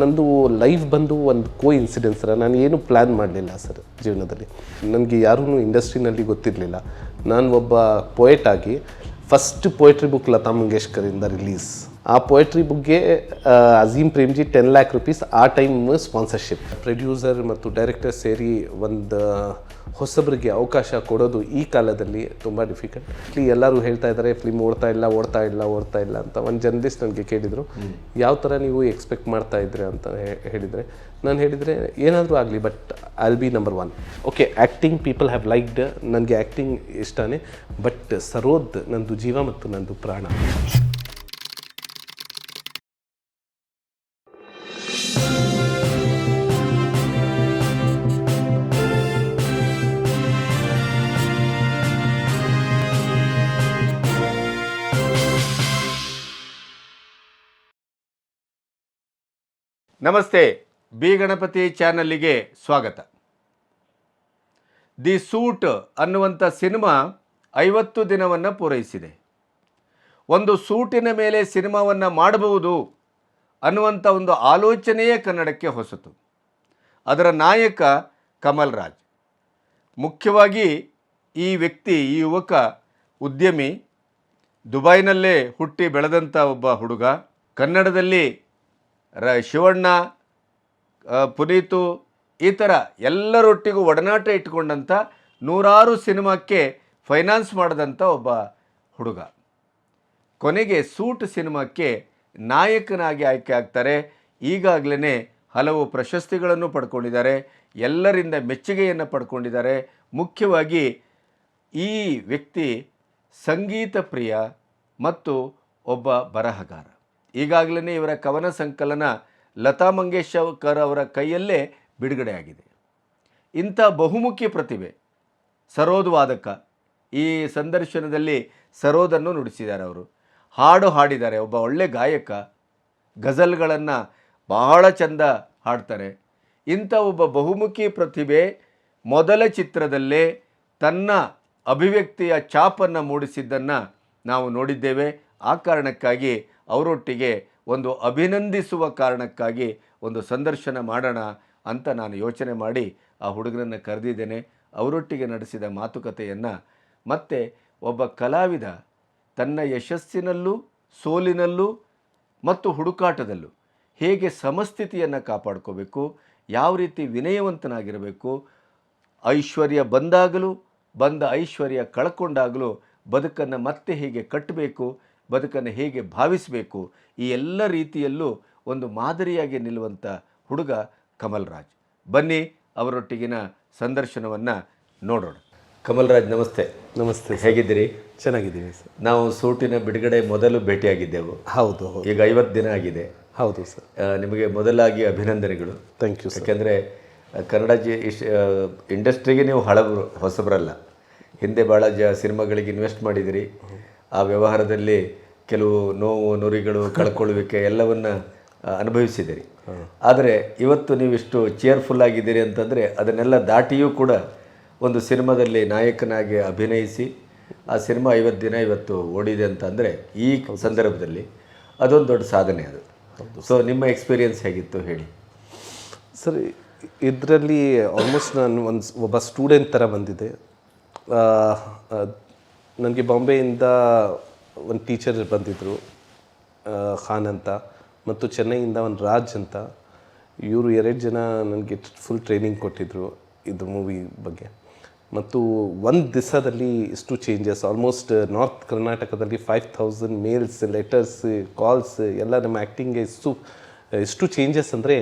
ನಂದು ಲೈಫ್ ಬಂದು ಒಂದು ಕೋ ಇನ್ಸಿಡೆನ್ಸ್ ಸರ್ ನಾನು ಏನು ಪ್ಲ್ಯಾನ್ ಮಾಡಲಿಲ್ಲ ಸರ್ ಜೀವನದಲ್ಲಿ. ನನಗೆ ಯಾರೂ ಇಂಡಸ್ಟ್ರಿನಲ್ಲಿ ಗೊತ್ತಿರಲಿಲ್ಲ. ನಾನು ಒಬ್ಬ ಪೊಯೆಟ್ ಆಗಿ ಫಸ್ಟ್ ಪೊಯೆಟ್ರಿ ಬುಕ್ ಲತಾ ಮಂಗೇಶ್ಕರಿಂದ ರಿಲೀಸ್ ಆ ಪೋಯೆಟ್ರಿ ಬುಕ್ಗೆ ಅಜೀಮ್ ಪ್ರೇಮ್ಜಿ ಟೆನ್ ಲ್ಯಾಕ್ ರುಪೀಸ್ ಆ ಟೈಮ್ ಸ್ಪಾನ್ಸರ್ಶಿಪ್ ಪ್ರೊಡ್ಯೂಸರ್ ಮತ್ತು ಡೈರೆಕ್ಟರ್ ಸೇರಿ ಒಂದು ಹೊಸಬರಿಗೆ ಅವಕಾಶ ಕೊಡೋದು ಈ ಕಾಲದಲ್ಲಿ ತುಂಬ ಡಿಫಿಕಲ್ಟ್ ಎಲ್ಲರೂ ಹೇಳ್ತಾ ಇದ್ದಾರೆ ಫಿಲ್ಮ್ ಓಡ್ತಾ ಇಲ್ಲ ಓಡ್ತಾ ಇಲ್ಲ ಓಡ್ತಾ ಇಲ್ಲ ಅಂತ. ಒಂದು ಜರ್ನಲಿಸ್ಟ್ ನನಗೆ ಕೇಳಿದರು ಯಾವ ಥರ ನೀವು ಎಕ್ಸ್ಪೆಕ್ಟ್ ಮಾಡ್ತಾ ಇದ್ರೆ? ಅಂತ ಹೇಳಿದರೆ ನಾನು ಹೇಳಿದರೆ ಏನಾದರೂ ಆಗಲಿ but I'll be number one okay acting people have liked ನನಗೆ ಆ್ಯಕ್ಟಿಂಗ್ ಇಷ್ಟನೇ ಬಟ್ ಸರೋದ್ ನಂದು ಜೀವ ಮತ್ತು ನಂದು ಪ್ರಾಣ. ನಮಸ್ತೆ, ಬಿ ಗಣಪತಿ ಚಾನಲ್ಲಿಗೆ ಸ್ವಾಗತ. ದಿ ಸೂಟ್ ಅನ್ನುವಂಥ ಸಿನಿಮಾ ಐವತ್ತು ದಿನವನ್ನು ಪೂರೈಸಿದೆ. ಒಂದು ಸೂಟಿನ ಮೇಲೆ ಸಿನಿಮಾವನ್ನು ಮಾಡಬಹುದು ಅನ್ನುವಂಥ ಒಂದು ಆಲೋಚನೆಯೇ ಕನ್ನಡಕ್ಕೆ ಹೊಸತು. ಅದರ ನಾಯಕ ಕಮಲ್ ರಾಜ್. ಮುಖ್ಯವಾಗಿ ಈ ವ್ಯಕ್ತಿ, ಈ ಯುವಕ ಉದ್ಯಮಿ, ದುಬೈನಲ್ಲೇ ಹುಟ್ಟಿ ಬೆಳೆದಂಥ ಒಬ್ಬ ಹುಡುಗ, ಕನ್ನಡದಲ್ಲಿ ರ, ಶಿವಣ್ಣ ಪುನೀತು ಈ ಥರ ಎಲ್ಲರೊಟ್ಟಿಗೂ ಒಡನಾಟ ಇಟ್ಕೊಂಡಂಥ ನೂರಾರು ಸಿನಿಮಾಕ್ಕೆ ಫೈನಾನ್ಸ್ ಮಾಡಿದಂಥ ಒಬ್ಬ ಹುಡುಗ. ಕೊನೆಗೆ ಸೂಟ್ ಸಿನಿಮಾಕ್ಕೆ ನಾಯಕನಾಗಿ ಆಯ್ಕೆ ಆಗ್ತಾರೆ. ಈಗಾಗಲೇ ಹಲವು ಪ್ರಶಸ್ತಿಗಳನ್ನು ಪಡ್ಕೊಂಡಿದ್ದಾರೆ. ಎಲ್ಲರಿಂದ ಮೆಚ್ಚುಗೆಯನ್ನು ಪಡ್ಕೊಂಡಿದ್ದಾರೆ. ಮುಖ್ಯವಾಗಿ ಈ ವ್ಯಕ್ತಿ ಸಂಗೀತ ಪ್ರಿಯ ಮತ್ತು ಒಬ್ಬ ಬರಹಗಾರ. ಈಗಾಗಲೇ ಇವರ ಕವನ ಸಂಕಲನ ಲತಾ ಮಂಗೇಶ್ಕರ್ ಅವರ ಕೈಯಲ್ಲೇ ಬಿಡುಗಡೆಯಾಗಿದೆ. ಇಂಥ ಬಹುಮುಖಿ ಪ್ರತಿಭೆ ಸರೋದ್ ವಾದಕ ಈ ಸಂದರ್ಶನದಲ್ಲಿ ಸರೋದನ್ನು ನುಡಿಸಿದ್ದಾರೆ ಅವರು. ಹಾಡು ಹಾಡಿದ್ದಾರೆ, ಒಬ್ಬ ಒಳ್ಳೆ ಗಾಯಕ ಗಜಲ್ಗಳನ್ನು ಬಹಳ ಚಂದ ಹಾಡ್ತಾರೆ. ಇಂಥ ಒಬ್ಬ ಬಹುಮುಖಿ ಪ್ರತಿಭೆ ಮೊದಲ ಚಿತ್ರದಲ್ಲೇ ತನ್ನ ಅಭಿವ್ಯಕ್ತಿಯ ಛಾಪನ್ನು ಮೂಡಿಸಿದ್ದನ್ನು ನಾವು ನೋಡಿದ್ದೇವೆ. ಆ ಕಾರಣಕ್ಕಾಗಿ ಅವರೊಟ್ಟಿಗೆ ಒಂದು ಅಭಿನಂದಿಸುವ ಕಾರಣಕ್ಕಾಗಿ ಒಂದು ಸಂದರ್ಶನ ಮಾಡೋಣ ಅಂತ ನಾನು ಯೋಚನೆ ಮಾಡಿ ಆ ಹುಡುಗನನ್ನು ಕರೆದಿದ್ದೇನೆ. ಅವರೊಟ್ಟಿಗೆ ನಡೆಸಿದ ಮಾತುಕತೆಯನ್ನು ಮತ್ತೆ ಒಬ್ಬ ಕಲಾವಿದ ತನ್ನ ಯಶಸ್ಸಿನಲ್ಲೂ ಸೋಲಿನಲ್ಲೂ ಮತ್ತು ಹುಡುಕಾಟದಲ್ಲೂ ಹೇಗೆ ಸಮಸ್ಥಿತಿಯನ್ನು ಕಾಪಾಡ್ಕೋಬೇಕು, ಯಾವ ರೀತಿ ವಿನಯವಂತನಾಗಿರಬೇಕು, ಐಶ್ವರ್ಯ ಬಂದಾಗಲೂ ಬಂದ ಐಶ್ವರ್ಯ ಕಳ್ಕೊಂಡಾಗಲೂ ಬದುಕನ್ನು ಮತ್ತೆ ಹೇಗೆ ಕಟ್ಟಬೇಕು ಬದುಕನ್ನು ಹೇಗೆ ಭಾವಿಸಬೇಕು? ಈ ಎಲ್ಲ ರೀತಿಯಲ್ಲೂ ಒಂದು ಮಾದರಿಯಾಗಿ ನಿಲ್ಲುವಂಥ ಹುಡುಗ ಕಮಲ್ ರಾಜ್ ಬನ್ನಿ ಅವರೊಟ್ಟಿಗಿನ ಸಂದರ್ಶನವನ್ನು ನೋಡೋಣ. ಕಮಲ್ ರಾಜ್ ನಮಸ್ತೆ ನಮಸ್ತೆ ಹೇಗಿದ್ದೀರಿ? ಚೆನ್ನಾಗಿದ್ದೀನಿ ಸರ್. ನಾವು ಸೂಟಿನ ಬಿಡುಗಡೆ ಮೊದಲು ಭೇಟಿಯಾಗಿದ್ದೆವು. ಹೌದು ಈಗ ಐವತ್ತು ದಿನ ಆಗಿದೆ. ಹೌದು ಸರ್. ನಿಮಗೆ ಮೊದಲಾಗಿ ಅಭಿನಂದನೆಗಳು. ಥ್ಯಾಂಕ್ ಯು ಯಾಕೆಂದರೆ ಕನ್ನಡ ಜಿ ಇಶ್ ಇಂಡಸ್ಟ್ರಿಗೆ ನೀವು ಹಳಬರು ಹೊಸಬರಲ್ಲ. ಹಿಂದೆ ಭಾಳ ಜ ಸಿನಿಮಾಗಳಿಗೆ ಇನ್ವೆಸ್ಟ್ ಮಾಡಿದಿರಿ ಆ ವ್ಯವಹಾರದಲ್ಲಿ ಕೆಲವು ನೋವು, ನುರಿಗಳು ಕಳ್ಕೊಳ್ಳುವಿಕೆ ಎಲ್ಲವನ್ನು ಅನುಭವಿಸಿದಿರಿ ಆದರೆ ಇವತ್ತು ನೀವು ಇಷ್ಟು ಚೇರ್ಫುಲ್ ಆಗಿದ್ದೀರಿ ಅಂತಂದರೆ ಅದನ್ನೆಲ್ಲ ದಾಟಿಯೂ ಕೂಡ ಒಂದು ಸಿನಿಮಾದಲ್ಲಿ ನಾಯಕನಾಗಿ ಅಭಿನಯಿಸಿ, ಆ ಸಿನಿಮಾ ಐವತ್ತು ದಿನ ಇವತ್ತು ಓಡಿದೆ ಅಂತಂದರೆ ಈ ಸಂದರ್ಭದಲ್ಲಿ ಅದೊಂದು ದೊಡ್ಡ ಸಾಧನೆ ಅದು. ಸೊ ನಿಮ್ಮ ಎಕ್ಸ್ಪೀರಿಯನ್ಸ್ ಹೇಗಿತ್ತು ಹೇಳಿ? ಸರ್, ಇದರಲ್ಲಿ ಆಲ್ಮೋಸ್ಟ್ ನಾನು ಒಂದು ಒಬ್ಬ ಸ್ಟೂಡೆಂಟ್ ಥರ ಬಂದಿದ್ದೆ. ನನಗೆ ಬಾಂಬೆಯಿಂದ ಒಂದು ಟೀಚರ್ ಬಂದಿದ್ದರು ಖಾನ್ ಅಂತ ಮತ್ತು ಚೆನ್ನೈಯಿಂದ ಒಂದು ರಾಜ್ ಅಂತ. ಇವರು ಎರಡು ಜನ ನನಗೆ ಫುಲ್ ಟ್ರೈನಿಂಗ್ ಕೊಟ್ಟಿದ್ದರು ಇದು ಮೂವಿ ಬಗ್ಗೆ. ಮತ್ತು ಒಂದು ದಿವಸದಲ್ಲಿ ಇಷ್ಟು ಚೇಂಜಸ್ ಆಲ್ಮೋಸ್ಟ್ ನಾರ್ತ್ ಕರ್ನಾಟಕದಲ್ಲಿ five thousand mails letters calls ಎಲ್ಲ ನಮ್ಮ ಆ್ಯಕ್ಟಿಂಗ್ಗೆ ಇಷ್ಟು ಎಷ್ಟು ಚೇಂಜಸ್ ಅಂದರೆ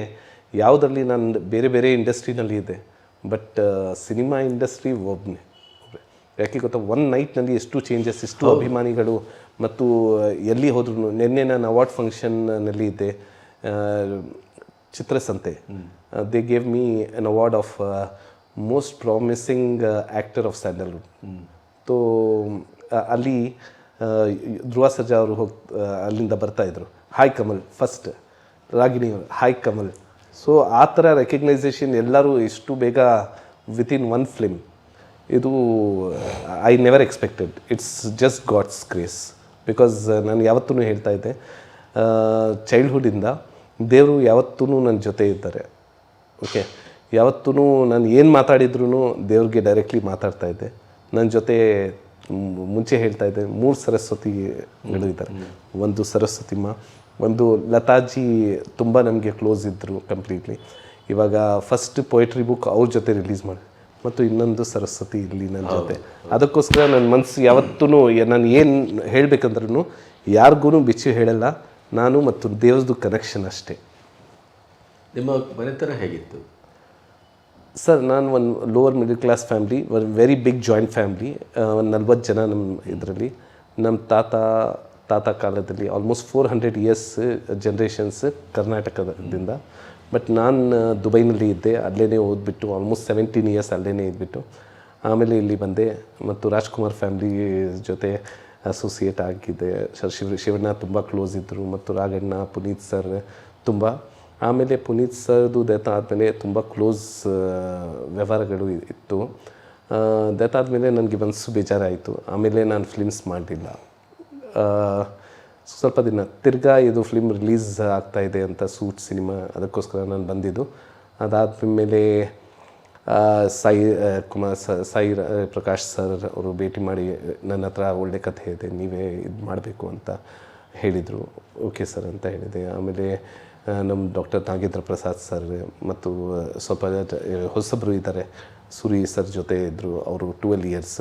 ಯಾವುದರಲ್ಲಿ ನಾನು ಬೇರೆ ಬೇರೆ ಇಂಡಸ್ಟ್ರಿನಲ್ಲಿ ಇದೆ ಬಟ್ ಸಿನಿಮಾ ಇಂಡಸ್ಟ್ರಿ ಒಬ್ಬನೇ ಯಾಕೆ ಗೊತ್ತಾ ಒನ್ ನೈಟ್ನಲ್ಲಿ ಎಷ್ಟು ಚೇಂಜಸ್ ಇಷ್ಟು ಅಭಿಮಾನಿಗಳು ಮತ್ತು ಎಲ್ಲಿ ಹೋದ್ರು ನಿನ್ನೆ ನಾನು ಅವಾರ್ಡ್ ಫಂಕ್ಷನ್ನಲ್ಲಿ ಇದ್ದೆ ಚಿತ್ರಸಂತೆ. They gave me an award of most promising actor of Sandalwood ತೋ ಆ, ಅಲ್ಲಿ ಧ್ರುವ ಸರ್ಜಾ ಅವರು ಹೋಗ್ ಅಲ್ಲಿಂದ ಬರ್ತಾ ಇದ್ರು. ಹಾಯ್ ಕಮಲ್ ಫಸ್ಟ್ ರಾಗಿಣಿ ಅವರು ಹಾಯ್ ಕಮಲ್ ಸೊ ಆ ಥರ ರೆಕಗ್ನೈಸೇಷನ್ ಎಲ್ಲರೂ ಇಷ್ಟು ಬೇಗ ವಿತಿನ್ ಒನ್ ಫಿಲ್ಮ್ ಇದು I never expected it's just God's grace because ನಾನು ಯಾವತ್ತೂ ಹೇಳ್ತಾ ಇದ್ದೆ ಚೈಲ್ಡ್ಹುಡ್ಡಿಂದ ದೇವರು ಯಾವತ್ತೂ ನನ್ನ ಜೊತೆ ಇದ್ದಾರೆ. ಓಕೆ ಯಾವತ್ತೂ ನಾನು ಏನು ಮಾತಾಡಿದ್ರೂ ದೇವ್ರಿಗೆ ಡೈರೆಕ್ಟ್ಲಿ ಮಾತಾಡ್ತಾ ಇದ್ದೆ. ನನ್ನ ಜೊತೆ ಮುಂಚೆ ಹೇಳ್ತಾ ಇದ್ದೆ, ಮೂರು ಸರಸ್ವತಿಗಳು ಇದ್ದಾರೆ. ಒಂದು ಸರಸ್ವತಿಮ್ಮ ಒಂದು ಲತಾಜಿ ತುಂಬ ನಮಗೆ ಕ್ಲೋಸ್ ಇದ್ದರು ಕಂಪ್ಲೀಟ್ಲಿ ಇವಾಗ ಫಸ್ಟ್ ಪೊಯಿಟ್ರಿ ಬುಕ್ ಅವ್ರ ಜೊತೆ ರಿಲೀಸ್ ಮಾಡಿ ಮತ್ತು ಇನ್ನೊಂದು ಸರಸ್ವತಿ ಇಲ್ಲಿ ನನ್ನ ಜೊತೆ. ಅದಕ್ಕೋಸ್ಕರ ನನ್ನ ಮನಸ್ಸು ಯಾವತ್ತೂ ನಾನು ಏನು ಹೇಳಬೇಕಂದ್ರೂ ಯಾರಿಗೂ ಬಿಚ್ಚಿ ಹೇಳಲ್ಲ. ನಾನು ಮತ್ತು ದೇವ್ರದ್ದು ಕನೆಕ್ಷನ್ ಅಷ್ಟೇ. ನಿಮ್ಮ ಮನೆತನ ಹೇಗಿತ್ತು? ಸರ್ ನಾನು ಒಂದು ಲೋವರ್ ಮಿಡಲ್ ಕ್ಲಾಸ್ ಫ್ಯಾಮ್ಲಿ ಒಂದು ವೆರಿ ಬಿಗ್ ಜಾಯಿಂಟ್ ಫ್ಯಾಮ್ಲಿ ಒಂದು ನಲ್ವತ್ತು ಜನ ನಮ್ಮ ಇದರಲ್ಲಿ. ನಮ್ಮ ತಾತ ತಾತ ಕಾಲದಲ್ಲಿ almost four hundred years generations ಕರ್ನಾಟಕದಿಂದ. ಬಟ್ ನಾನು ದುಬೈನಲ್ಲಿ ಇದ್ದೆ ಅಲ್ಲೇ ಓದ್ಬಿಟ್ಟು ಆಲ್ಮೋಸ್ಟ್ ಸೆವೆಂಟೀನ್ ಇಯರ್ಸ್ ಅಲ್ಲೇ ಇದ್ಬಿಟ್ಟು. ಆಮೇಲೆ ಇಲ್ಲಿ ಬಂದೆ, ಮತ್ತು ರಾಜ್ಕುಮಾರ್ ಫ್ಯಾಮ್ಲಿ ಜೊತೆ ಅಸೋಸಿಯೇಟ್ ಆಗಿದ್ದೆ. ಸರ್ ಶಿವ, ಶಿವಣ್ಣ ತುಂಬ ಕ್ಲೋಸ್ ಇದ್ದರು ಮತ್ತು ರಾಘಣ್ಣ ಪುನೀತ್ ಸರ್ ತುಂಬ. ಆಮೇಲೆ ಪುನೀತ್ ಸರ್ದು ಡೆತ್ ಆದಮೇಲೆ ತುಂಬ ಕ್ಲೋಸ್ ವ್ಯವಹಾರಗಳು ಇತ್ತು. ಡೆತ್ ಆದಮೇಲೆ ನನಗೆ ಮನಸ್ಸು ಬೇಜಾರಾಯಿತು. ಆಮೇಲೆ ನಾನು ಫಿಲ್ಮ್ಸ್ ಮಾಡಲಿಲ್ಲ. ಸ್ವಲ್ಪ ದಿನ ತಿರ್ಗಾ ಇದು ಫಿಲ್ಮ್ ರಿಲೀಸ್ ಆಗ್ತಾ ಇದೆ ಅಂತ ಸೂಟ್ ಸಿನಿಮಾ ಅದಕ್ಕೋಸ್ಕರ ನಾನು ಬಂದಿದ್ದು. ಅದಾದಮೇಲೆ ಸಾಯಿ ಆ, ಕುಮಾರ್ ಸ ಸಾಯಿ ಪ್ರಕಾಶ್ ಸರ್ ಅವರು ಭೇಟಿ ಮಾಡಿ ನನ್ನ ಹತ್ರ ಒಳ್ಳೆ ಕಥೆ ಇದೆ ನೀವೇ ಇದು ಮಾಡಬೇಕು ಅಂತ ಹೇಳಿದರು. ಓಕೆ ಸರ್ ಅಂತ ಹೇಳಿದೆ. ಆಮೇಲೆ ನಮ್ಮ ಡಾಕ್ಟರ್ ನಾಗೇಂದ್ರ ಪ್ರಸಾದ್ ಸರ್ ಮತ್ತು ಸ್ವಲ್ಪ ಹೊಸಬರು ಇದ್ದಾರೆ ಸೂರಿ ಸರ್ ಜೊತೆ ಇದ್ದರು ಅವರು ಟ್ವೆಲ್ ಇಯರ್ಸ್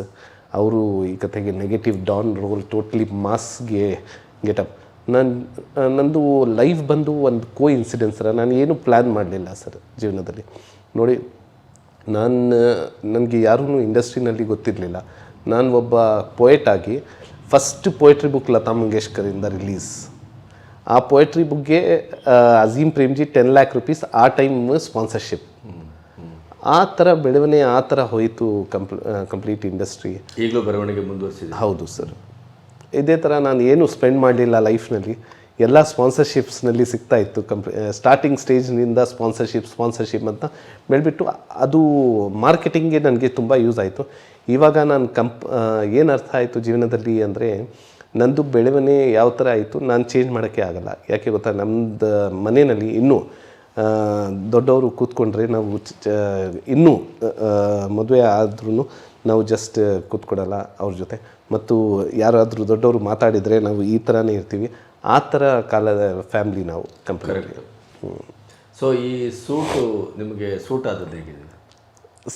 ಅವರು ಈ ಕಥೆಗೆ ನೆಗೆಟಿವ್ ಡಾನ್ ರೋಲ್ ಟೋಟ್ಲಿ ಮಾಸ್ಗೆ ಗೆಟಪ್ ನಾನು ನಂದು ಲೈಫ್ ಬಂದು ಒಂದು ಕೋ ಇನ್ಸಿಡೆನ್ಸ್ ಸರ ನಾನು ಏನು ಪ್ಲ್ಯಾನ್ ಮಾಡಲಿಲ್ಲ ಸರ್ ಜೀವನದಲ್ಲಿ. ನೋಡಿ ನಾನು ನನಗೆ ಯಾರೂ ಇಂಡಸ್ಟ್ರಿನಲ್ಲಿ ಗೊತ್ತಿರಲಿಲ್ಲ. ನಾನು ಒಬ್ಬ ಪೊಯೆಟ್ ಆಗಿ ಫಸ್ಟ್ ಪೊಯೆಟ್ರಿ ಬುಕ್ ಲತಾ ಮಂಗೇಶ್ಕರಿಂದ ರಿಲೀಸ್ ಆ ಪೊಯೆಟ್ರಿ ಬುಕ್ಗೆ ಅಜೀಮ್ ಪ್ರೇಮ್ಜಿ ಟೆನ್ ಲ್ಯಾಕ್ ರುಪೀಸ್ ಆ ಟೈಮ್ ಸ್ಪಾನ್ಸರ್ಶಿಪ್ ಆ ಥರ ಬೆಳವಣಿಗೆ ಆ ಥರ ಹೋಯಿತು ಕಂಪ್ಲ ಕಂಪ್ಲೀಟ್ ಇಂಡಸ್ಟ್ರಿ ಈಗಲೂ ಬರವಣಿಗೆ ಮುಂದುವರಿಸಿದೆ. ಹೌದು ಸರ್ ಇದೇ ಥರ ನಾನು ಏನು ಸ್ಪೆಂಡ್ ಮಾಡಲಿಲ್ಲ ಲೈಫ್ನಲ್ಲಿ ಎಲ್ಲ ಸ್ಪಾನ್ಸರ್ಶಿಪ್ಸ್ನಲ್ಲಿ ಸಿಗ್ತಾ ಇತ್ತು. ಕಂಪ್ ಸ್ಟಾರ್ಟಿಂಗ್ ಸ್ಟೇಜ್ನಿಂದ ಸ್ಪಾನ್ಸರ್ಶಿಪ್ ಸ್ಪಾನ್ಸರ್ಶಿಪ್ ಅಂತ ಬೆಳೆಬಿಟ್ಟು ಅದು ಮಾರ್ಕೆಟಿಂಗ್ಗೆ ನನಗೆ ತುಂಬ ಯೂಸ್ ಆಯಿತು. ಇವಾಗ ನಾನು ಕಂಪ್ ಏನು ಅರ್ಥ ಆಯಿತು ಜೀವನದಲ್ಲಿ ಅಂದರೆ, ನಂದು ಬೆಳವಣಿಗೆ ಯಾವ ಥರ ಆಯಿತು ನಾನು ಚೇಂಜ್ ಮಾಡೋಕ್ಕೆ ಆಗಲ್ಲ. ಯಾಕೆ ಗೊತ್ತಾ? ನಮ್ಮದು ಮನೆಯಲ್ಲಿ ಇನ್ನೂ ದೊಡ್ಡವರು ಕೂತ್ಕೊಂಡ್ರೆ ನಾವು ಇನ್ನೂ ಮದುವೆ ಆದ್ರೂ ನಾವು ಜಸ್ಟ್ ಕೂತ್ಕೊಡಲ್ಲ ಅವ್ರ ಜೊತೆ. ಮತ್ತು ಯಾರಾದರೂ ದೊಡ್ಡವರು ಮಾತಾಡಿದರೆ ನಾವು ಈ ಥರನೇ ಇರ್ತೀವಿ. ಆ ಥರ ಕಾಲದ ಫ್ಯಾಮಿಲಿ ನಾವು ಕಂಪ್ಲೀಟ್ ಸೊ ಈ ಸೂಟು ನಿಮಗೆ ಸೂಟ್ ಆದದ್ದು ಹೇಗಿದೆ?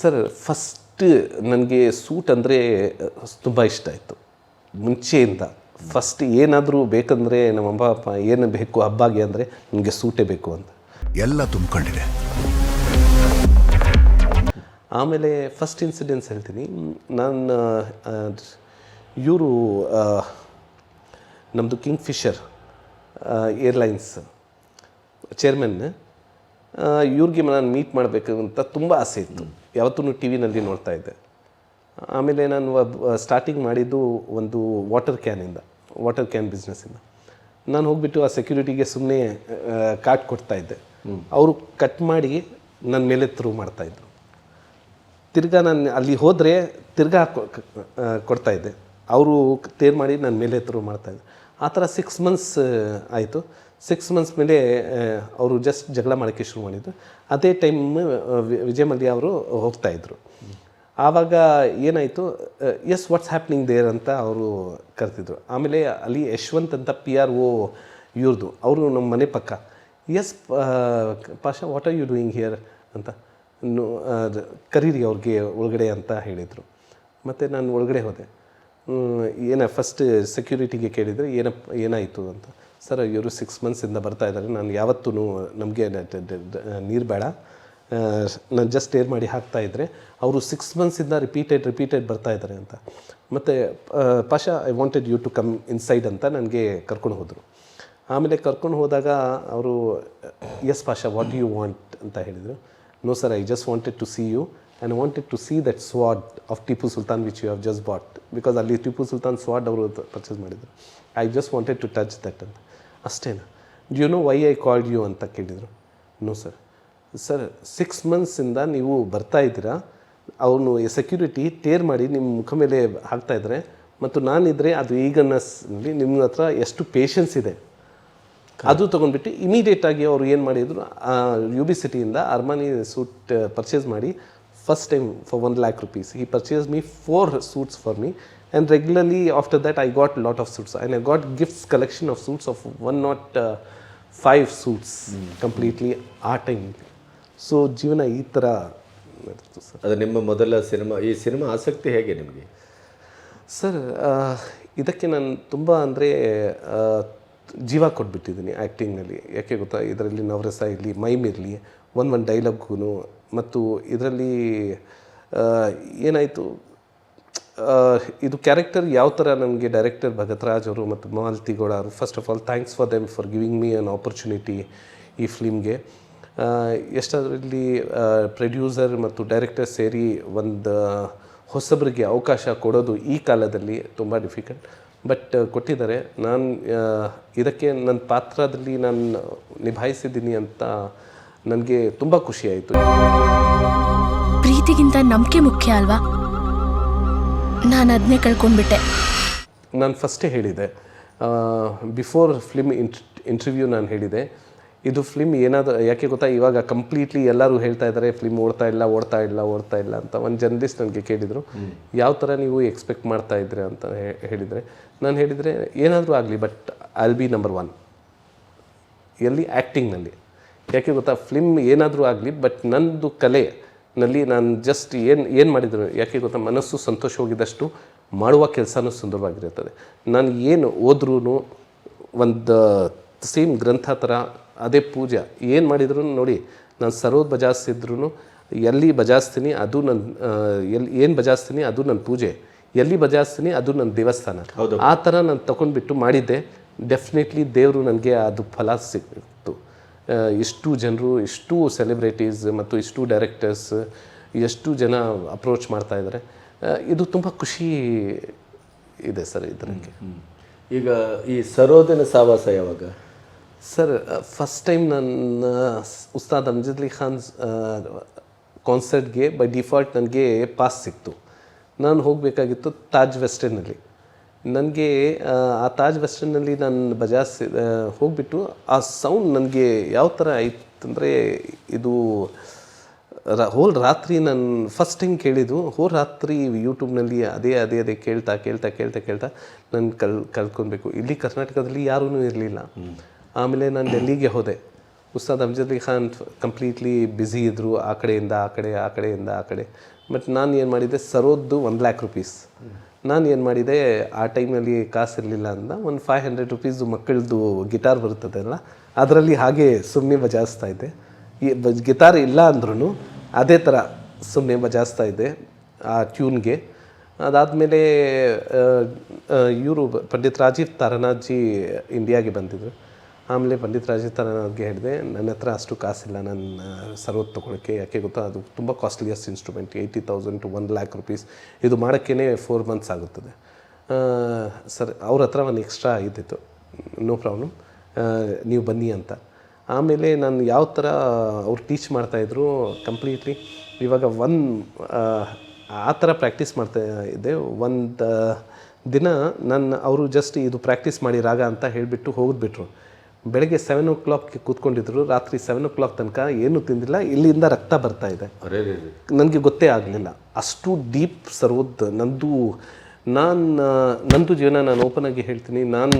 ಸರ್ ಫಸ್ಟ್ ನನಗೆ ಸೂಟ್ ಅಂದರೆ ತುಂಬ ಇಷ್ಟ ಆಯಿತು. ಮುಂಚೆಯಿಂದ. ಫಸ್ಟ್ ಏನಾದರೂ ಬೇಕಂದರೆ ನಮ್ಮ ಅಮ್ಮ ಅಪ್ಪ ಏನು ಬೇಕು ಹಬ್ಬಾಗೆ ಅಂದರೆ ನಿಮಗೆ ಸೂಟೇ ಬೇಕು ಅಂತ. ಎಲ್ಲ ತುಂಬಿಕೊಂಡಿದೆ. ಆಮೇಲೆ ಫಸ್ಟ್ ಇನ್ಸಿಡೆನ್ಸ್ ಹೇಳ್ತೀನಿ. ನಾನು ಇವರು ನಮ್ಮದು ಕಿಂಗ್ ಫಿಶರ್ ಏರ್ಲೈನ್ಸ್ ಚೇರ್ಮನ್. ಇವ್ರಿಗೆ ನಾನು ಮೀಟ್ ಮಾಡಬೇಕು ಅಂತ ತುಂಬ ಆಸೆ ಇತ್ತು. ಯಾವತ್ತೂ ಟಿ ವಿನಲ್ಲಿ ನೋಡ್ತಾ ಇದ್ದೆ. ಆಮೇಲೆ ನಾನು ಸ್ಟಾರ್ಟಿಂಗ್ ಮಾಡಿದ್ದು ಒಂದು ವಾಟರ್ ಕ್ಯಾನಿಂದ ವಾಟರ್ ಕ್ಯಾನ್ ಬಿಸ್ನೆಸ್ಸಿಂದ ನಾನು ಹೋಗ್ಬಿಟ್ಟು ಆ ಸೆಕ್ಯೂರಿಟಿಗೆ ಸುಮ್ಮನೆ ಕಾರ್ಡ್ ಕೊಡ್ತಾ ಇದ್ದೆ. ಅವರು ಕಟ್ ಮಾಡಿ ನನ್ನ ಮೇಲೆ ಥ್ರೂ ಮಾಡ್ತಾಯಿದ್ರು ತಿರ್ಗಾ ನಾನು ಅಲ್ಲಿ ಹೋದರೆ ತಿರ್ಗಾ ಕೊಡ್ತಾಯಿದ್ದೆ ಅವರು ತೇರ್ ಮಾಡಿ ನನ್ನ ಮೇಲೆ ಥ್ರೂ ಮಾಡ್ತಾಯಿದ್ದೆ ಆ ಥರ ಸಿಕ್ಸ್ ಮಂತ್ಸ್ ಆಯಿತು. ಸಿಕ್ಸ್ ಮಂತ್ಸ್ ಮೇಲೆ ಅವರು ಜಸ್ಟ್ ಜಗಳ ಮಾಡೋಕ್ಕೆ ಶುರು ಮಾಡಿದ್ರು. ಅದೇ ಟೈಮ್ ವಿಜಯ ಮಲ್ಯ ಅವರು ಹೋಗ್ತಾಯಿದ್ರು ಆವಾಗ ಏನಾಯಿತು ಎಸ್ ವಾಟ್ಸ್ ಹ್ಯಾಪ್ನಿಂಗ್ ದೇರ್ ಅಂತ ಅವರು ಕರೆತಿದ್ರು ಆಮೇಲೆ ಅಲ್ಲಿ ಯಶ್ವಂತ್ ಅಂತ ಪಿ ಆರ್ ಓ ಇವ್ರದ್ದು ಅವರು ನಮ್ಮ ಮನೆ ಪಕ್ಕ yes Pasha what are you doing here ಅಂತ. ಕರೀರಿ ಅವ್ರಿಗೆ ಒಳಗಡೆ ಅಂತ ಹೇಳಿದರು. ಮತ್ತು ನಾನು ಒಳಗಡೆ ಹೋದೆ. ಏನ ಫಸ್ಟ್ ಸೆಕ್ಯೂರಿಟಿಗೆ ಕೇಳಿದರೆ ಏನಪ್ಪ ಏನಾಯಿತು ಅಂತ. ಸರ್ ಇವರು ಸಿಕ್ಸ್ ಮಂತ್ಸಿಂದ ಬರ್ತಾ ಇದ್ದಾರೆ ನಾನು ಯಾವತ್ತೂ ನಮಗೆ ನೀರು ಬೇಡ. ನಾನು ಜಸ್ಟ್ ಏರ್ ಮಾಡಿ ಹಾಕ್ತಾ ಇದ್ದರೆ ಅವರು ಸಿಕ್ಸ್ ಮಂತ್ಸಿಂದ ರಿಪೀಟೆಡ್ ರಿಪೀಟೆಡ್ ಬರ್ತಾ ಇದ್ದಾರೆ ಅಂತ. ಮತ್ತು Pasha I wanted you to come inside ಅಂತ ನನಗೆ ಕರ್ಕೊಂಡು ಹೋದರು. ಆಮೇಲೆ ಕರ್ಕೊಂಡು ಹೋದಾಗ ಅವರು yes Pasha what you want ಅಂತ ಹೇಳಿದರು. No sir I just wanted to see you and wanted to see that sword of Tipu Sultan which you have just bought because ಅಲ್ಲಿ ಟಿಪ್ಪು ಸುಲ್ತಾನ್ ಸ್ವಾಡ್ ಅವರು ಪರ್ಚೇಸ್ ಮಾಡಿದರು. I just wanted to touch that ಅಂತ. ಅಷ್ಟೇನಾ? You know why I called you ಅಂತ ಕೇಳಿದರು? No sir sir six ಮಂತ್ಸಿಂದ ನೀವು ಬರ್ತಾ ಇದ್ದೀರಾ? ಅವನು ಸೆಕ್ಯೂರಿಟಿ ಟೇರ್ ಮಾಡಿ ನಿಮ್ಮ ಮುಖ ಮೇಲೆ ಹಾಕ್ತಾ ಇದ್ದಾರೆ ಮತ್ತು ನಾನಿದ್ರೆ ಅದು ಈಗನ್ನಸ್ನಲ್ಲಿ ನಿಮ್ಮ ಹತ್ರ ಎಷ್ಟು ಪೇಷನ್ಸ್ ಇದೆ? ಅದು ತೊಗೊಂಡ್ಬಿಟ್ಟು ಇಮಿಡಿಯೇಟಾಗಿ ಅವರು ಏನು ಮಾಡಿದರು ಯು ಬಿ ಸಿಟಿಯಿಂದ ಅರ್ಮಾನಿ ಸೂಟ್ ಪರ್ಚೇಸ್ ಮಾಡಿ first time for one lakh rupees ಈ purchase me four suits for me and regularly after that I got lot of suits and I got gifts collection of suits of one not five suits completely ಆ time so ಜೀವನ ಈ ಥರ sir ಅದು ನಿಮ್ಮ ಮೊದಲ cinema ಈ cinema ಆಸಕ್ತಿ ಹೇಗೆ ನಿಮಗೆ? ಸರ್ ಇದಕ್ಕೆ ನಾನು ತುಂಬ ಅಂದರೆ ಜೀವ ಕೊಟ್ಬಿಟ್ಟಿದ್ದೀನಿ ಆ್ಯಕ್ಟಿಂಗ್ನಲ್ಲಿ ಯಾಕೆ ಗೊತ್ತಾ? ಇದರಲ್ಲಿ ನವರಸ ಇರಲಿ ಮೈಮ್ ಇರಲಿ ಒಂದು ಒಂದು ಡೈಲಾಗ್ಗೂ ಮತ್ತು ಇದರಲ್ಲಿ ಏನಾಯಿತು? ಇದು ಕ್ಯಾರೆಕ್ಟರ್ ಯಾವ ಥರ ನನಗೆ ಡೈರೆಕ್ಟರ್ ಭಗತ್ ಅವರು ಮತ್ತು ಮಾಲ್ತಿಗೌಡ ಅವರು? First of all thanks for them for giving me an opportunity ಈ ಫಿಲ್ಮ್ಗೆ ಎಷ್ಟಾದ್ರಲ್ಲಿ ಪ್ರೊಡ್ಯೂಸರ್ ಮತ್ತು ಡೈರೆಕ್ಟರ್ ಸೇರಿ ಒಂದು ಹೊಸಬರಿಗೆ ಅವಕಾಶ ಕೊಡೋದು ಈ ಕಾಲದಲ್ಲಿ ತುಂಬ ಡಿಫಿಕಲ್ಟ್ ಬಟ್ ಕೊಟ್ಟಿದ್ದಾರೆ. ನಾನು ಇದಕ್ಕೆ ನನ್ನ ಪಾತ್ರದಲ್ಲಿ ನಾನು ನಿಭಾಯಿಸಿದ್ದೀನಿ ಅಂತ ನನಗೆ ತುಂಬ ಖುಷಿ ಆಯಿತು. ಪ್ರೀತಿಗಿಂತ ನಂಬಿಕೆ ಮುಖ್ಯ ಅಲ್ವಾ? ನಾನು ಅದನ್ನೇ ಕಳ್ಕೊಂಡ್ಬಿಟ್ಟೆ. ನಾನು ಫಸ್ಟೇ ಹೇಳಿದೆ. ಬಿಫೋರ್ ಫಿಲ್ಮ್ ಇಂಟರ್ವ್ಯೂ ನಾನು ಹೇಳಿದೆ. ಇದು ಫಿಲ್ಮ್ ಏನಾದರೂ ಯಾಕೆ ಗೊತ್ತಾ? ಇವಾಗ ಕಂಪ್ಲೀಟ್ಲಿ ಎಲ್ಲರೂ ಹೇಳ್ತಾ ಇದ್ದಾರೆ ಫಿಲ್ಮ್ ಓಡ್ತಾ ಇಲ್ಲ ಓಡ್ತಾ ಇಲ್ಲ ಓಡ್ತಾ ಇಲ್ಲ ಅಂತ. ಒಂದು ಜರ್ನಲಿಸ್ಟ್ ನನಗೆ ಕೇಳಿದರು ಯಾವ ಥರ ನೀವು ಎಕ್ಸ್ಪೆಕ್ಟ್ ಮಾಡ್ತಾ ಇದ್ರೆ ಅಂತ ಹೇ- ಹೇಳಿದರೆ ನಾನು ಹೇಳಿದರೆ ಏನಾದರೂ ಆಗಲಿ but I'll be number one ಎಲ್ಲಿ ಆ್ಯಕ್ಟಿಂಗ್ನಲ್ಲಿ ಯಾಕೆ ಗೊತ್ತಾ? ಫಿಲ್ಮ್ ಏನಾದರೂ ಆಗಲಿ ಬಟ್ ನನ್ನದು ಕಲೆನಲ್ಲಿ ನಾನು ಜಸ್ಟ್ ಏನು ಏನು ಮಾಡಿದ್ರು ಯಾಕೆ ಗೊತ್ತಾ? ಮನಸ್ಸು ಸಂತೋಷವಾಗಿದ್ದಷ್ಟು ಮಾಡುವ ಕೆಲಸನೂ ಸುಂದರವಾಗಿರುತ್ತದೆ. ನಾನು ಏನು ಓದ್ರೂ ಒಂದು ಸೇಮ್ ಗ್ರಂಥ ಥರ ಅದೇ ಪೂಜೆ ಏನು ಮಾಡಿದ್ರು ನೋಡಿ ನಾನು ಸರೋದ್ ಬಜಾಯಿಸಿದ್ರು ಎಲ್ಲಿ ಬಜಾಸ್ತೀನಿ ಅದು ನನ್ನ ಎಲ್ಲಿ ಏನು ಬಜಾಸ್ತೀನಿ ಅದು ನನ್ನ ಪೂಜೆ ಎಲ್ಲಿ ಬಜಾಸ್ತೀನಿ ಅದು ನನ್ನ ದೇವಸ್ಥಾನ. ಆ ಥರ ನಾನು ತಗೊಂಡ್ಬಿಟ್ಟು ಮಾಡಿದ್ದೆ. ಡೆಫಿನೆಟ್ಲಿ ದೇವರು ನನಗೆ ಅದು ಫಲ ಆ, ಇಷ್ಟು ಜನರು ಇಷ್ಟು ಸೆಲೆಬ್ರಿಟೀಸ್ ಮತ್ತು ಇಷ್ಟು ಡೈರೆಕ್ಟರ್ಸ್ ಎಷ್ಟು ಜನ ಅಪ್ರೋಚ್ ಮಾಡ್ತಾ ಇದ್ದಾರೆ ಇದು ತುಂಬ ಖುಷಿ ಇದೆ ಸರ್ ಇದಕ್ಕೆ. ಈಗ ಈ ಸರೋದನ ಸಾವಾಸ ಯಾವಾಗ? ಸರ್ ಫಸ್ಟ್ ಟೈಮ್ ನನ್ನ ಉಸ್ತಾದ್ ಅಮ್ಜದ್ ಅಲಿ ಖಾನ್ ಕಾನ್ಸರ್ಟ್ಗೆ ಬೈ ಡಿಫಾಲ್ಟ್ ನನಗೆ ಪಾಸ್ ಸಿಕ್ತು. ನಾನು ಹೋಗಬೇಕಾಗಿತ್ತು ತಾಜ್ ವೆಸ್ಟರ್ನಲ್ಲಿ ನನಗೆ ಆ ತಾಜ್ ವೆಸ್ಟರ್ನಲ್ಲಿ ನಾನು ಬಜಾಸ್ ಹೋಗಿಬಿಟ್ಟು ಆ ಸೌಂಡ್ ನನಗೆ ಯಾವ ಥರ ಆಯ್ತಂದರೆ ಇದು ರ ಹೋಲ್ ರಾತ್ರಿ ನಾನು ಫಸ್ಟ್ ಟೈಮ್ ಕೇಳಿದ್ದು ಹೋಲ್ ರಾತ್ರಿ ಯೂಟ್ಯೂಬ್ನಲ್ಲಿ ಅದೇ ಅದೇ ಅದೇ ಕೇಳ್ತಾ ಕೇಳ್ತಾ ಕೇಳ್ತಾ ಕೇಳ್ತಾ ನಾನು ಕಲ್ ಕಲ್ತ್ಕೊಬೇಕು ಇಲ್ಲಿ ಕರ್ನಾಟಕದಲ್ಲಿ ಯಾರೂ ಇರಲಿಲ್ಲ. ಆಮೇಲೆ ನಾನು ಡೆಲ್ಲಿಗೆ ಹೋದೆ. ಉಸ್ತಾದ್ ಅಮ್ಜದ್ ಅಲಿ ಖಾನ್ ಕಂಪ್ಲೀಟ್ಲಿ ಬ್ಯುಸಿ ಇದ್ದರು ಆ ಕಡೆಯಿಂದ ಆ ಕಡೆ ಆ ಕಡೆಯಿಂದ ಆ ಕಡೆ. ಬಟ್ ನಾನು ಏನು ಮಾಡಿದ್ದೆ ಸರೋದ್ದು ಒಂದು ಲ್ಯಾಕ್ ರುಪೀಸ್ ನಾನು ಏನು ಮಾಡಿದೆ, ಆ ಟೈಮಲ್ಲಿ ಕಾಸು ಇರಲಿಲ್ಲ ಅಂತ ಒಂದು ಫೈವ್ ಹಂಡ್ರೆಡ್ ರುಪೀಸು ಮಕ್ಕಳದು ಗಿಟಾರ್ ಬರ್ತದಲ್ಲ ಅದರಲ್ಲಿ ಹಾಗೆ ಸುಮ್ಮನೆ ಬಜಾಸ್ತಾ ಇದ್ದೆ. ಈ ಬ ಗಿಟಾರ್ ಇಲ್ಲ ಅಂದ್ರೂ ಅದೇ ಥರ ಸುಮ್ಮನೆ ಬಜಾಸ್ತಾ ಇದ್ದೆ, ಆ ಟ್ಯೂನ್ಗೆ ಅದಾದಮೇಲೆ ಇವರು ಪಂಡಿತ್ ರಾಜೀವ್ ತಾರನಾಥ್ಜಿ ಇಂಡಿಯಾಗೆ ಬಂದಿದ್ದರು ಆಮೇಲೆ ಪಂಡಿತ್ ರಾಜಸ್ಥಾನ ಅವ್ರಿಗೆ ಹೇಳಿದೆ, ನನ್ನ ಹತ್ರ ಅಷ್ಟು ಕಾಸಿಲ್ಲ, ನನ್ನ ಸರ್ವತ್ ತೊಗೊಳಕ್ಕೆ ಯಾಕೆ ಗೊತ್ತಾ? ಅದು ತುಂಬ costliest instrument eighty thousand to one lakh rupees ಇದು ಮಾಡೋಕ್ಕೇ ಫೋರ್ ಮಂತ್ಸ್ ಆಗುತ್ತದೆ. ಸರ್, ಅವ್ರ ಹತ್ರ ಒಂದು ಎಕ್ಸ್ಟ್ರಾ ಇದ್ದಿತ್ತು. ನೋ ಪ್ರಾಬ್ಲಮ್ ನೀವು ಬನ್ನಿ ಅಂತ. ಆಮೇಲೆ ನಾನು ಯಾವ ಥರ ಅವ್ರು ಟೀಚ್ ಮಾಡ್ತಾಯಿದ್ರು ಕಂಪ್ಲೀಟ್ಲಿ ಇವಾಗ ಒನ್ ಆ ಥರ ಪ್ರಾಕ್ಟೀಸ್ ಮಾಡ್ತಾ ಇದ್ದೆ ಒಂದು ದಿನ ನನ್ನ, ಅವರು ಜಸ್ಟ್ ಇದು ಪ್ರಾಕ್ಟೀಸ್ ಮಾಡಿ ರಾಗ ಅಂತ ಹೇಳಿಬಿಟ್ಟು ಹೋಗಿಬಿಟ್ರು. ಬೆಳಗ್ಗೆ ಸೆವೆನ್ ಓ ಕ್ಲಾಕ್ಗೆ ಕೂತ್ಕೊಂಡಿದ್ರು ರಾತ್ರಿ ಸೆವೆನ್ ಓ ಕ್ಲಾಕ್ ತನಕ ಏನೂ ತಿಂದಿಲ್ಲ ಇಲ್ಲಿಂದ ರಕ್ತ ಬರ್ತಾ ಇದೆ. ನನಗೆ ಗೊತ್ತೇ ಆಗಲಿಲ್ಲ. ಅಷ್ಟು ಡೀಪ್ ಸರೋದ್ ನಂದು ನಾನು ನಂದು ಜೀವನ ನಾನು ಓಪನ್ ಆಗಿ ಹೇಳ್ತೀನಿ. ನಾನು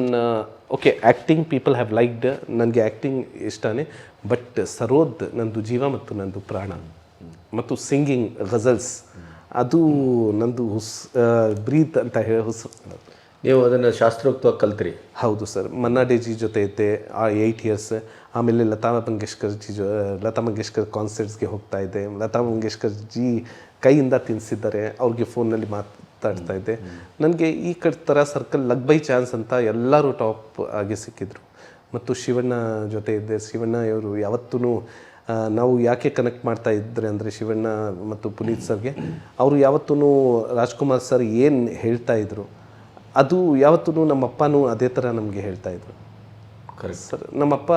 okay acting people have liked ನನಗೆ ಆ್ಯಕ್ಟಿಂಗ್ ಇಷ್ಟನೇ ಬಟ್ ಸರೋದ್ ನಂದು ಜೀವ ಮತ್ತು ನಂದು ಪ್ರಾಣ ಮತ್ತು ಸಿಂಗಿಂಗ್ ಗಜಲ್ಸ್ ಅದು ನಂದು ಹುಸ್ ಬ್ರೀತ್ ಅಂತ ಹೇಳಿ ಹುಸ್ ನೀವು ಅದನ್ನು ಶಾಸ್ತ್ರೋಕ್ತವಾಗಿ ಕಲ್ತ್ರಿ. ಹೌದು ಸರ್. ಮನ್ನಾ ಡೇಜಿ ಜೊತೆ ಇದ್ದೆ, ಆ ಏಯ್ಟ್ ಇಯರ್ಸ್ ಆಮೇಲೆ ಲತಾ ಮಂಗೇಶ್ಕರ್ ಜಿ ಜೊ, ಲತಾ ಮಂಗೇಶ್ಕರ್ ಕಾನ್ಸರ್ಟ್ಸ್ಗೆ ಹೋಗ್ತಾ ಇದ್ದೆ. ಲತಾ ಮಂಗೇಶ್ಕರ್ ಜಿ ಕೈಯಿಂದ ತಿನ್ನಿಸಿದ್ದಾರೆ ಅವ್ರಿಗೆ ಫೋನಲ್ಲಿ ಮಾತಾಡ್ತಾ ಇದ್ದೆ. ನನಗೆ ಈ ಕಡೆ ಥರ ಸರ್ಕಲ್ ಲಗ್ ಬೈ ಚಾನ್ಸ್ ಅಂತ ಎಲ್ಲರೂ ಟಾಪ್ ಆಗಿ ಸಿಕ್ಕಿದ್ರು. ಮತ್ತು ಶಿವಣ್ಣ ಜೊತೆ ಇದ್ದೆ. ಶಿವಣ್ಣ ಇವರು ಯಾವತ್ತೂ ನಾವು ಯಾಕೆ ಕನೆಕ್ಟ್ ಮಾಡ್ತಾ ಇದ್ದರೆ ಅಂದರೆ ಶಿವಣ್ಣ ಮತ್ತು ಪುನೀತ್ ಸರ್ಗೆ, ಅವರು ಯಾವತ್ತೂ ರಾಜ್ಕುಮಾರ್ ಸರ್ ಏನು ಹೇಳ್ತಾ ಇದ್ರು ಅದು ಯಾವತ್ತೂ ನಮ್ಮಪ್ಪನೂ ಅದೇ ಥರ ನಮಗೆ ಹೇಳ್ತಾ ಇದ್ರು. ಕರೆಕ್ಟ್ ಸರ್ ನಮ್ಮಪ್ಪ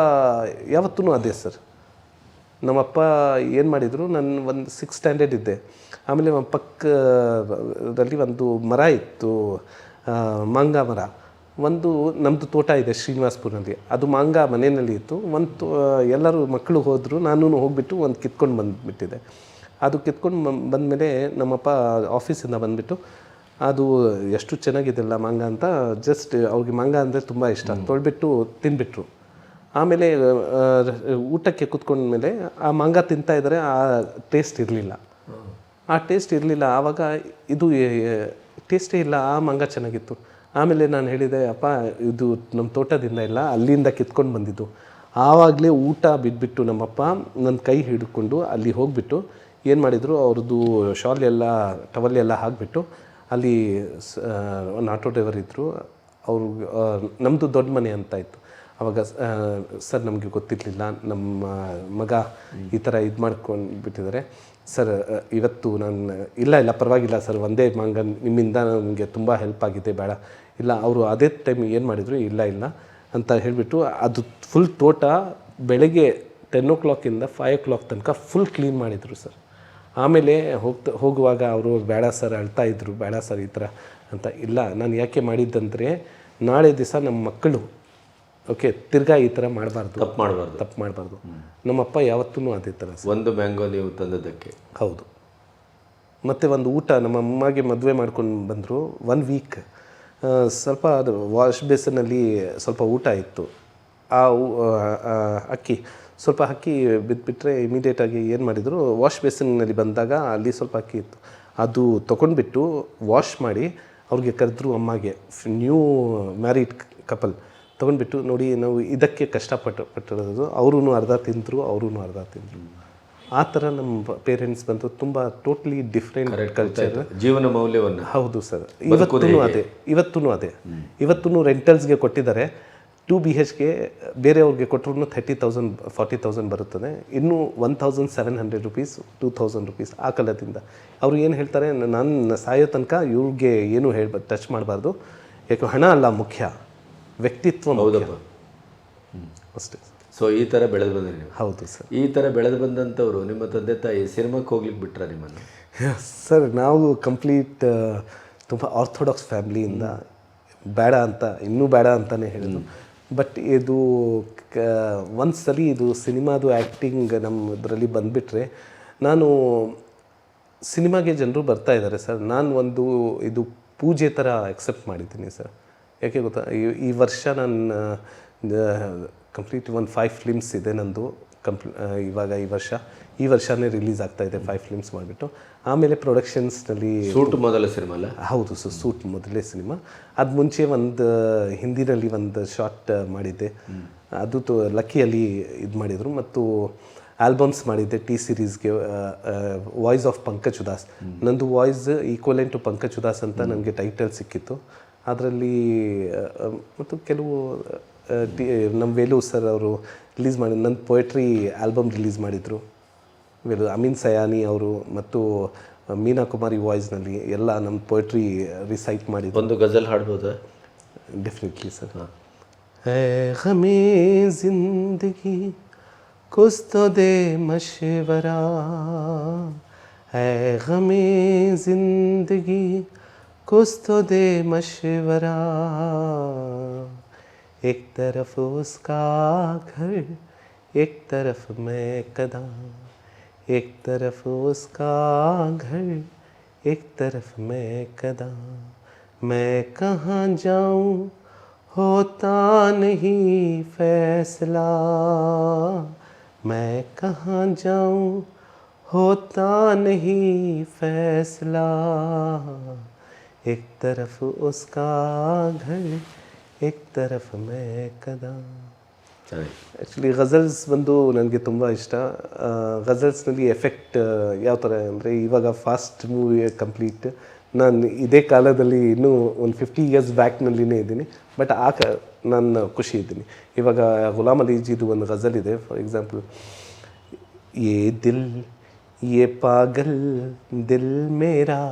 ಯಾವತ್ತೂ ಅದೇ ಸರ್. ನಮ್ಮಪ್ಪ ಏನು ಮಾಡಿದರು ನಾನು ಒಂದು ಸಿಕ್ಸ್ ಸ್ಟ್ಯಾಂಡರ್ಡ್ ಇದ್ದೆ. ಆಮೇಲೆ ನಮ್ಮ ಪಕ್ಕದಲ್ಲಿ ಒಂದು ಮರ ಇತ್ತು ಮಾಂಗ ಮರ. ಒಂದು ನಮ್ಮದು ತೋಟ ಇದೆ ಶ್ರೀನಿವಾಸ್ಪುರಲ್ಲಿ ಅದು ಮಾಂಗ ಮನೆಯಲ್ಲಿ ಇತ್ತು. ಒಂದು ತೋ- ಎಲ್ಲರೂ ಮಕ್ಕಳು ಹೋದರು ನಾನು ಹೋಗ್ಬಿಟ್ಟು ಒಂದು ಕಿತ್ಕೊಂಡು ಬಂದುಬಿಟ್ಟಿದೆ ಅದು ಕಿತ್ಕೊಂಡು ಬಂದಮೇಲೆ ನಮ್ಮಪ್ಪ ಆಫೀಸಿಂದ ಬಂದುಬಿಟ್ಟು ಅದು ಎಷ್ಟು ಚೆನ್ನಾಗಿದೆಲ್ಲ ಮಂಗ ಅಂತ ಜಸ್ಟ್ ಅವ್ರಿಗೆ ಮಂಗ ಅಂದರೆ ತುಂಬ ಇಷ್ಟ. ತೊಳ್ಬಿಟ್ಟು ತಿನ್ಬಿಟ್ರು. ಆಮೇಲೆ ಊಟಕ್ಕೆ ಕೂತ್ಕೊಂಡ್ಮೇಲೆ ಆ ಮಂಗ ತಿಂತಾ ಇದ್ದರೆ ಆ ಟೇಸ್ಟ್ ಇರಲಿಲ್ಲ. ಆ ಟೇಸ್ಟ್ ಇರಲಿಲ್ಲ. ಆವಾಗ ಇದು ಟೇಸ್ಟೇ ಇಲ್ಲ ಆ ಮಂಗ ಚೆನ್ನಾಗಿತ್ತು. ಆಮೇಲೆ ನಾನು ಹೇಳಿದೆ ಅಪ್ಪ ಇದು ನಮ್ಮ ತೋಟದಿಂದ ಇಲ್ಲ ಅಲ್ಲಿಂದ ಕಿತ್ಕೊಂಡು ಬಂದಿದ್ದು. ಆವಾಗಲೇ ಊಟ ಬಿದ್ದುಬಿಟ್ಟು ನಮ್ಮಪ್ಪ ನನ್ನ ಕೈ ಹಿಡ್ಕೊಂಡು ಅಲ್ಲಿ ಹೋಗಿಬಿಟ್ಟು ಏನು ಮಾಡಿದರು ಅವ್ರದ್ದು ಶಾಲ್ ಎಲ್ಲ ಟವಲ್ ಎಲ್ಲ ಹಾಕಿಬಿಟ್ಟು ಅಲ್ಲಿ ಒಂದು ಆಟೋ ಡ್ರೈವರ್ ಇದ್ದರು ಅವರು ನಮ್ಮದು ದೊಡ್ಡ ಮನೆ ಅಂತ ಇತ್ತು. ಆವಾಗ ಸರ್ ನಮಗೆ ಗೊತ್ತಿರಲಿಲ್ಲ. ನಮ್ಮ ಮಗ ಈ ಥರ ಇದು ಮಾಡ್ಕೊಂಡು ಬಿಟ್ಟಿದ್ದಾರೆ ಸರ್ ಇವತ್ತು ನಾನು, ಇಲ್ಲ ಇಲ್ಲ, ಪರವಾಗಿಲ್ಲ ಸರ್, ಒಂದೇ ಮಂಗ, ನಿಮ್ಮಿಂದ ನಮಗೆ ತುಂಬ ಹೆಲ್ಪ್ ಆಗಿದೆ, ಬೇಡ. ಇಲ್ಲ, ಅವರು ಅದೇ ಟೈಮ್ ಏನು ಮಾಡಿದರು, ಇಲ್ಲ ಇಲ್ಲ ಅಂತ ಹೇಳಿಬಿಟ್ಟು ಅದು ಫುಲ್ ತೋಟ ಬೆಳಗ್ಗೆ ಟೆನ್ ಓ ಕ್ಲಾಕಿಂದ ಫೈವ್ ಓ ಕ್ಲಾಕ್ ತನಕ ಫುಲ್ ಕ್ಲೀನ್ ಮಾಡಿದರು ಸರ್. ಆಮೇಲೆ ಹೋಗ್ತಾ ಹೋಗುವಾಗ ಅವರು ಬೇಡ ಸರ್ ಅಳ್ತಾ ಇದ್ರು ಬೇಡ ಸರ್ ಈ ಥರ ಅಂತ. ಇಲ್ಲ ನಾನು ಯಾಕೆ ಮಾಡಿದ್ದಂದರೆ ನಾಳೆ ದಿವಸ ನಮ್ಮ ಮಕ್ಕಳು ಓಕೆ ತಿರ್ಗಾ ಈ ಥರ ಮಾಡಬಾರ್ದು. ತಪ್ಪು ಮಾಡಬಾರ್ದು. ತಪ್ಪು ಮಾಡಬಾರ್ದು. ನಮ್ಮಪ್ಪ ಯಾವತ್ತೂ ಅದೇ ಥರ ಒಂದು ಮ್ಯಾಂಗೋ ನೀವು ತಂದದ್ದಕ್ಕೆ ಹೌದು. ಮತ್ತು ಒಂದು ಊಟ ನಮ್ಮ ಅಮ್ಮಗೆ ಮದುವೆ ಮಾಡ್ಕೊಂಡು ಬಂದರು ಒನ್ ವೀಕ್ ಸ್ವಲ್ಪ ಅದು ವಾಶ್ ಬೇಸನಲ್ಲಿ ಸ್ವಲ್ಪ ಊಟ ಇತ್ತು. ಆ ಅಕ್ಕಿ. ಸ್ವಲ್ಪ ಅಕ್ಕಿ ಬಿದ್ದುಬಿಟ್ರೆ ಇಮಿಡಿಯೇಟಾಗಿ ಏನು ಮಾಡಿದರು ವಾಶ್ ಬೇಸನ್ನಲ್ಲಿ ಬಂದಾಗ ಅಲ್ಲಿ ಸ್ವಲ್ಪ ಅಕ್ಕಿ ಇತ್ತು. ಅದು ತೊಗೊಂಡ್ಬಿಟ್ಟು ವಾಶ್ ಮಾಡಿ ಅವ್ರಿಗೆ ಕರೆದ್ರು ಅಮ್ಮಗೆ ನ್ಯೂ ಮ್ಯಾರಿಡ್ ಕಪಲ್ ತೊಗೊಂಡ್ಬಿಟ್ಟು ನೋಡಿ ನಾವು ಇದಕ್ಕೆ ಕಷ್ಟಪಟ್ಟು ಪಟ್ಟಿರೋದು ಅವರೂ ಅರ್ಧ ತಿಂದರು ಅವರೂ ಅರ್ಧ ತಿಂದರು. ಆ ಥರ ನಮ್ಮ ಪೇರೆಂಟ್ಸ್ ಬಂದು ತುಂಬ ಟೋಟ್ಲಿ ಡಿಫ್ರೆಂಟ್ ಕಲ್ಚರ್ ಜೀವನ ಮೌಲ್ಯವನ್ನು ಹೌದು ಸರ್. ಇವತ್ತೂ ಅದೇ ಇವತ್ತೂ ಅದೇ. ಇವತ್ತೂ ರೆಂಟಲ್ಸ್ಗೆ ಕೊಟ್ಟಿದ್ದಾರೆ. ಟು ಬಿ ಹೆಚ್ಗೆ ಬೇರೆಯವ್ರಿಗೆ ಕೊಟ್ಟರು ಥರ್ಟಿ ತೌಸಂಡ್ ಫಾರ್ಟಿ ತೌಸಂಡ್ ಬರುತ್ತದೆ. ಇನ್ನೂ one thousand seven hundred rupees two thousand rupees ಆ ಕಾಲದಿಂದ. ಅವರು ಏನು ಹೇಳ್ತಾರೆ ನಾನು ಸಾಯೋ ತನಕ ಇವ್ರಿಗೆ ಏನು ಹೇಳ್ಬ ಟಚ್ ಮಾಡಬಾರ್ದು. ಯಾಕೆ ಹಣ ಅಲ್ಲ ಮುಖ್ಯ. ವ್ಯಕ್ತಿತ್ವ ಹೌದಪ್ಪ. ಅಷ್ಟೇ. ಸೊ ಈ ಥರ ಬೆಳೆದು ಬಂದ್ರಿ ನೀವು. ಹೌದು ಸರ್. ಈ ಥರ ಬೆಳೆದು ಬಂದಂಥವ್ರು ನಿಮ್ಮ ತಂದೆ ತಾಯಿ ಸಿನಿಮಾಕ್ಕೆ ಹೋಗ್ಲಿಕ್ಕೆ ಬಿಟ್ರ ನಿಮ್ಮನ್ನು? ಸರ್ ನಾವು ಕಂಪ್ಲೀಟ್ ತುಂಬ ಆರ್ಥೋಡಾಕ್ಸ್ ಫ್ಯಾಮಿಲಿಯಿಂದ ಬೇಡ ಅಂತ ಇನ್ನೂ ಬೇಡ ಅಂತಲೇ ಹೇಳಿದ್ರು. ಬಟ್ ಇದು ಒಂದು ಸಲ ಇದು ಸಿನಿಮಾದು ಆ್ಯಕ್ಟಿಂಗ್ ನಮ್ಮ ಇದರಲ್ಲಿ ಬಂದುಬಿಟ್ರೆ, ನಾನು ಸಿನಿಮಾಗೆ ಜನರು ಬರ್ತಾ ಇದ್ದಾರೆ ಸರ್. ನಾನು ಒಂದು ಇದು ಪೂಜೆ ಥರ ಅಕ್ಸೆಪ್ಟ್ ಮಾಡಿದ್ದೀನಿ ಸರ್. ಯಾಕೆ ಗೊತ್ತಾ? ಈ- ಈ ವರ್ಷ ನಾನು ಕಂಪ್ಲೀಟ್ ಒಂದು ಫೈವ್ ಫಿಲ್ಮ್ಸ್ ಇದೆ ನಂದು. ಕಂಪ್ಲೀ ಇವಾಗ ಈ ವರ್ಷ. ಈ ವರ್ಷನೇ ರಿಲೀಸ್ ಆಗ್ತಾ ಇದೆ ಫೈವ್ ಫಿಲ್ಮ್ಸ್ ಮಾಡಿಬಿಟ್ಟು. ಆಮೇಲೆ ಪ್ರೊಡಕ್ಷನ್ಸ್ನಲ್ಲಿ ಸೂಟ್ ಮೊದಲ ಸಿನಿಮಾ ಅಲ್ಲ? ಹೌದು ಸರ್ ಸೂಟ್ ಮೊದಲೇ ಸಿನಿಮಾ ಅದು ಮುಂಚೆ ಒಂದು ಹಿಂದಿನಲ್ಲಿ ಒಂದು ಶಾರ್ಟ್ ಮಾಡಿದ್ದೆ. ಅದು ತು ಲಕ್ಕಿಯಲ್ಲಿ ಇದು ಮಾಡಿದರು. ಮತ್ತು ಆಲ್ಬಮ್ಸ್ ಮಾಡಿದ್ದೆ ಟಿ ಸಿರೀಸ್ಗೆ ವಾಯ್ಸ್ ಆಫ್ ಪಂಕಜ್ ಉದಾಸ್ ನಂದು voice equivalent to Pankaj Udhas ಅಂತ ನನಗೆ ಟೈಟಲ್ ಸಿಕ್ಕಿತ್ತು. ಅದರಲ್ಲಿ ಮತ್ತು ಕೆಲವು ಟಿ ನಮ್ಮ ವೇಲು ಸರ್ ಅವರು ರಿಲೀಸ್ ಮಾಡಿ ನನ್ನ ಪೊಯೆಟ್ರಿ ಆಲ್ಬಮ್ ರಿಲೀಸ್ ಮಾಡಿದರು. ಇವರು ಅಮೀನ್ ಸಯಾನಿ ಅವರು ಮತ್ತು ಮೀನಾ ಕುಮಾರಿ ವಾಯ್ಸ್ನಲ್ಲಿ ಎಲ್ಲ ನಮ್ಮ ಪೋಯ್ಟ್ರಿ ರಿಸೈಟ್ ಮಾಡಿದ್ದು ಒಂದು ಗಜಲ್ ಹಾಡ್ಬೋದು? ಡೆಫಿನೆಟ್ಲಿ ಸರ್ ಗಮೇ ಜಿಂದಗಿ ಕುಸ್ತದೆ ಹೇ ಗಮೇ ಜಿಂದಗಿ ಕುಸ್ತದೆ ಮಶವರ. ಎಕ್ طرف اس کا گھر ایک طرف میں एक तरफ़ उसका घर, एक तरफ़ मैं कदा। मैं कहाँ जाऊँ, होता नहीं फैसला। मैं कहाँ जाऊँ, होता नहीं फैसला। एक तरफ़ उसका घर, एक तरफ़ मैं कदम ಆ್ಯಕ್ಚುಲಿ ಗಜಲ್ಸ್ ಬಂದು ನನಗೆ ತುಂಬ ಇಷ್ಟ ಗಜಲ್ಸ್ನಲ್ಲಿ ಎಫೆಕ್ಟ್ ಯಾವ ಥರ ಅಂದರೆ ಇವಾಗ ಫಾಸ್ಟ್ ಮೂವಿ ಕಂಪ್ಲೀಟ್ ನಾನು ಇದೇ ಕಾಲದಲ್ಲಿ ಇನ್ನೂ ಒಂದು ಫಿಫ್ಟಿ ಇಯರ್ಸ್ ಬ್ಯಾಕ್ನಲ್ಲಿನೇ ಇದ್ದೀನಿ ಬಟ್ ಆ ಕ ನಾನು ಖುಷಿ ಇದ್ದೀನಿ ಇವಾಗ ಗುಲಾಮ್ ಅಲಿಜಿದು ಒಂದು ಗಜಲ್ ಇದೆ ಫಾರ್ ಎಕ್ಸಾಂಪಲ್ ये दिल ये पागल दिल मेरा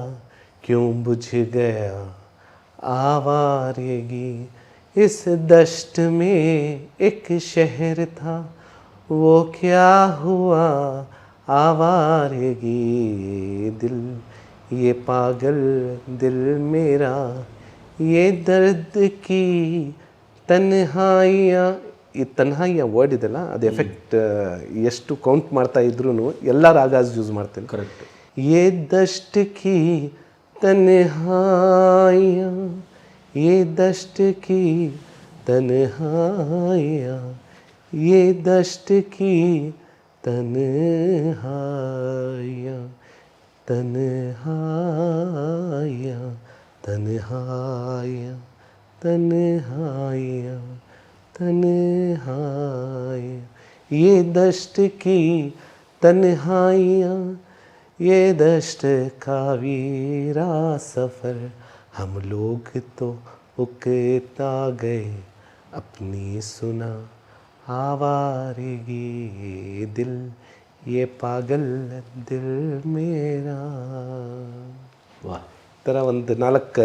क्यों बुझ गया आवारगी इस दश्त में एक शहर था वो क्या हुआ आवारगी दिल ये पागल दिल मेरा ये दर्द की ತನ್ಹಾಯಿಯ ಈ ತನ್ಹಾಯಿಯ ವರ್ಡ್ ಇದೆಲ್ಲ ಅದು ಎಫೆಕ್ಟ್ ಎಷ್ಟು ಕೌಂಟ್ ಮಾಡ್ತಾ ಇದ್ರೂ ಎಲ್ಲ ರಾಗಾಸ್ ಯೂಸ್ ಮಾಡ್ತೀನಿ ಕರೆಕ್ಟ್ ये दश्त की तन्हाइयाँ ये दष्ट की तनहाया ये दष्ट की तनहाया तनहाया तनहाया तनहाया तनहाया ये दष्ट की तन ये दष्ट का वीरा सफ़र हम लोग तो उकता गए अपनी सुना आवारगी दिल ये पागल दिल मेरा ವಾ ಈ ಥರ ಒಂದು ನಾಲ್ಕು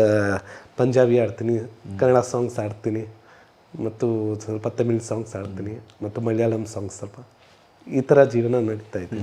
ಪಂಜಾಬಿ ಆಡ್ತೀನಿ ಕನ್ನಡ ಸಾಂಗ್ಸ್ ಆಡ್ತೀನಿ ಮತ್ತು ಸ್ವಲ್ಪ ತಮಿಳ್ ಸಾಂಗ್ಸ್ ಆಡ್ತೀನಿ ಮತ್ತು ಮಲಯಾಳಂ ಸಾಂಗ್ಸ್ ಸ್ವಲ್ಪ ಈ ಥರ ಜೀವನ ನಡೀತಾ ಇದೆ